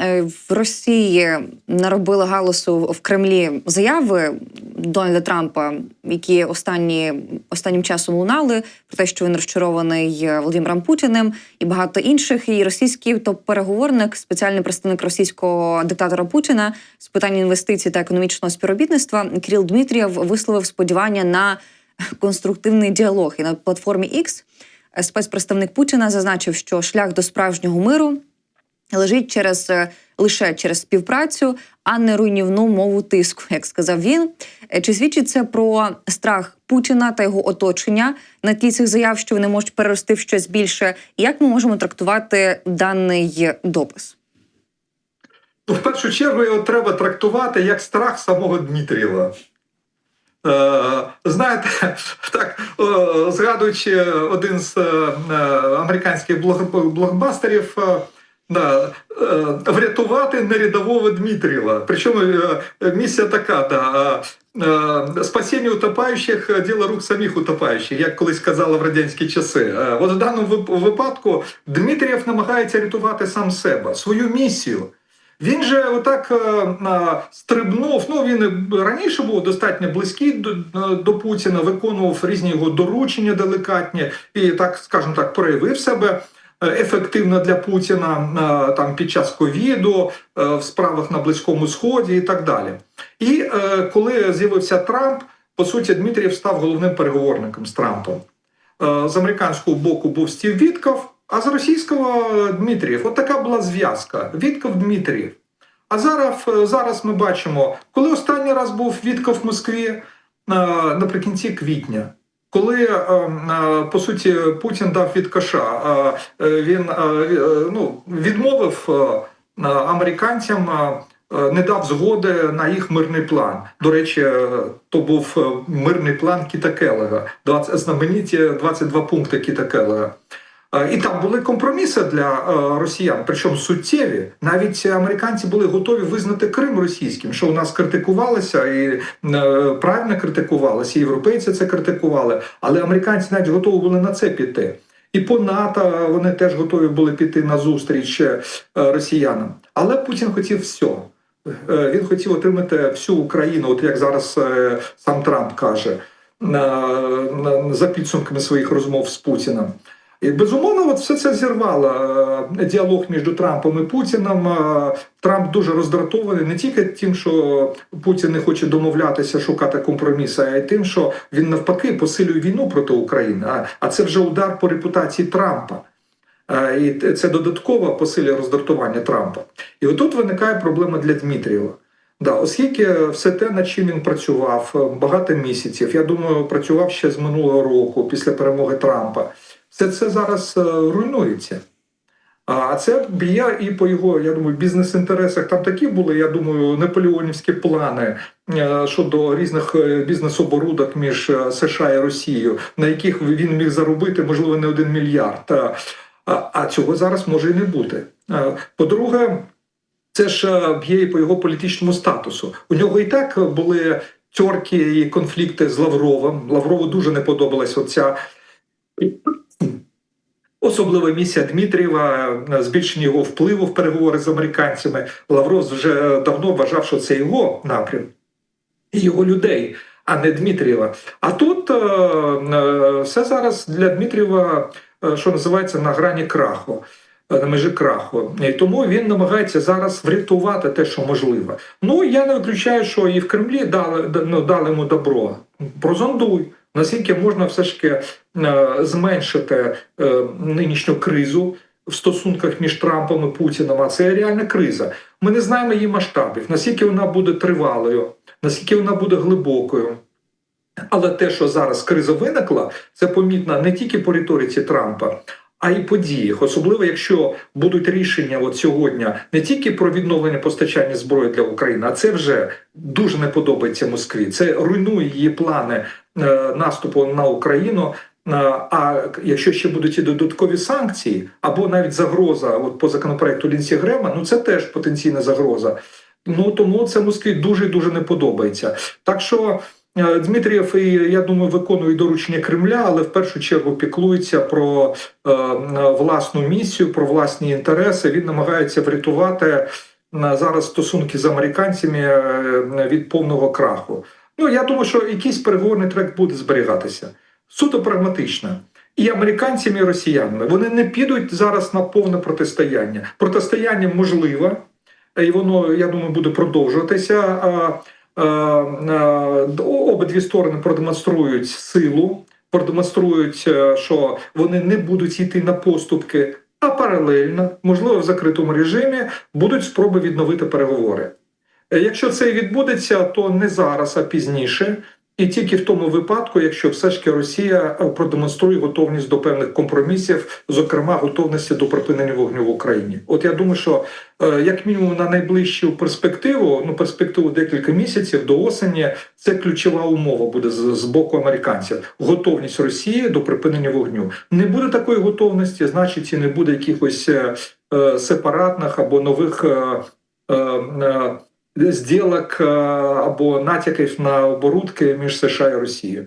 Е, В Росії наробили галасу в Кремлі заяви Дональда Трампа, які останні останнім часом лунали про те, що він розчарований е, Володимиром Путіним і багато інших. І російський топ-переговорник, спеціальний представник російського диктатора Путіна з питань інвестицій та економічного співробітництва Кирил Дмитрієв висловив сподівання на конструктивний діалог. І на платформі X спецпредставник Путіна зазначив, що шлях до справжнього миру лежить через е, лише через співпрацю, а не руйнівну мову тиску, як сказав він. Е, Чи свідчить це про страх Путіна та його оточення на тлі цих заяв, що вони можуть перерости в щось більше? Як ми можемо трактувати даний допис? Ну, в першу чергу його треба трактувати як страх самого Дмитрієва. Е, знаєте, так згадуючи один з американських блокбастерів, да, е, врятувати нерядового Дмитрієва. Причому е, місія така, да, е, спасіння утопаючих – діло рук самих утопаючих, як колись казали в радянські часи. От в даному випадку Дмитрієв намагається рятувати сам себе, свою місію. Він же отак стрибнув. Ну він раніше був достатньо близький до, до Путіна, виконував різні його доручення делікатні і так, скажімо так, проявив себе е, ефективно для Путіна е, там під час ковіду, е, в справах на Близькому Сході і так далі. І коли з'явився Трамп, по суті, Дмитрієв став головним переговорником з Трампом. З американського боку був Стів Вітков, а з російського Дмитрієв. От така була зв'язка. Вітков Дмитрієв. А зараз, зараз ми бачимо, коли останній раз був Вітков в Москві наприкінці квітня. Коли е, е, по суті Путін дав від каша, е, він ну, відмовив американцям, не дав згоди на їх мирний план. До речі, то був мирний план Кіта Келега, 20, знамениті 22 пункти Кіта Келега. Е, І там були компроміси для е, росіян, причому суттєві. Навіть американці були готові визнати Крим російським, що у нас критикувалося і е, правильно критикувалося, і європейці це критикували. Але американці навіть готові були на це піти. І по НАТО вони теж готові були піти на зустріч росіянам. Але Путін хотів все. Він хотів отримати всю Україну, от як зараз сам Трамп каже, за підсумками своїх розмов з Путіним. І безумовно, от все це зірвало е, діалог між Трампом і Путіним. Е, Трамп дуже роздратований не тільки тим, що Путін не хоче домовлятися, шукати компроміси, а й тим, що він навпаки посилює війну проти України. А, це вже удар по репутації Трампа. Е, І це додатково посилює роздратування Трампа. І отут виникає проблема для Дмитрієва. Да, оскільки все те, над чим він працював багато місяців, я думаю, працював ще з минулого року, після перемоги Трампа, все це зараз е, руйнується. А це б'є і по його, я думаю, бізнес-інтересах. Там такі були, я думаю, наполеонівські плани е, щодо різних е, бізнес-оборудок між США і Росією, на яких він міг заробити, можливо, не один мільярд. А, цього зараз може і не бути. По-друге, це ж б'є і по його політичному статусу. У нього і так були тьорки і конфлікти з Лавровим. Лаврову дуже не подобалась оця особлива місія Дмитрієва, е, збільшення його впливу в переговори з американцями. Лавров вже давно вважав, що це його напрям і його людей, а не Дмитрієва. А тут е, е, все зараз для Дмитрієва, що називається, на грані краху. На межі краху, і тому він намагається зараз врятувати те, що можливо. Ну я не виключаю, що і в Кремлі дали ну, дали йому добро. Прозондуй, наскільки можна все ж таки е, зменшити е, нинішню кризу в стосунках між Трампом і Путіним. А це реальна криза. Ми не знаємо її масштабів, наскільки вона буде тривалою, наскільки вона буде глибокою. Але те, що зараз криза виникла, це помітно не тільки по риториці Трампа, а й по діях. Особливо, якщо будуть рішення от сьогодні не тільки про відновлення постачання зброї для України, а це вже дуже не подобається Москві. Це руйнує її плани е, наступу на Україну. Е, А якщо ще будуть і додаткові санкції, або навіть загроза, от по законопроекту Лінсі Грема, ну це теж потенційна загроза. Ну тому це Москві дуже дуже не подобається. Так що Дмитрієв, і я думаю, виконує доручення Кремля, але в першу чергу піклується про е, е, власну місію, про власні інтереси. Він намагається врятувати е, зараз стосунки з американцями е, від повного краху. Ну я думаю, що якийсь переговорний трек буде зберігатися суто прагматично. І американцями, і росіянами вони не підуть зараз на повне протистояння. Протистояння можливе, і воно, я думаю, буде продовжуватися. А, а, Обидві сторони продемонструють силу, продемонструють, е, що вони не будуть йти на поступки, а паралельно, можливо, в закритому режимі, будуть спроби відновити переговори. Е, Якщо це і відбудеться, то не зараз, а пізніше. І тільки в тому випадку, якщо все ж таки Росія е, продемонструє готовність до певних компромісів, зокрема готовності до припинення вогню в Україні. От я думаю, що е, як мінімум на найближчу перспективу, ну перспективу декілька місяців до осені, це ключова умова буде з, боку американців. Готовність Росії до припинення вогню. Не буде такої готовності, значить, і не буде якихось е, сепаратних або нових. Зділок е, або натяків на оборудки між США і Росією.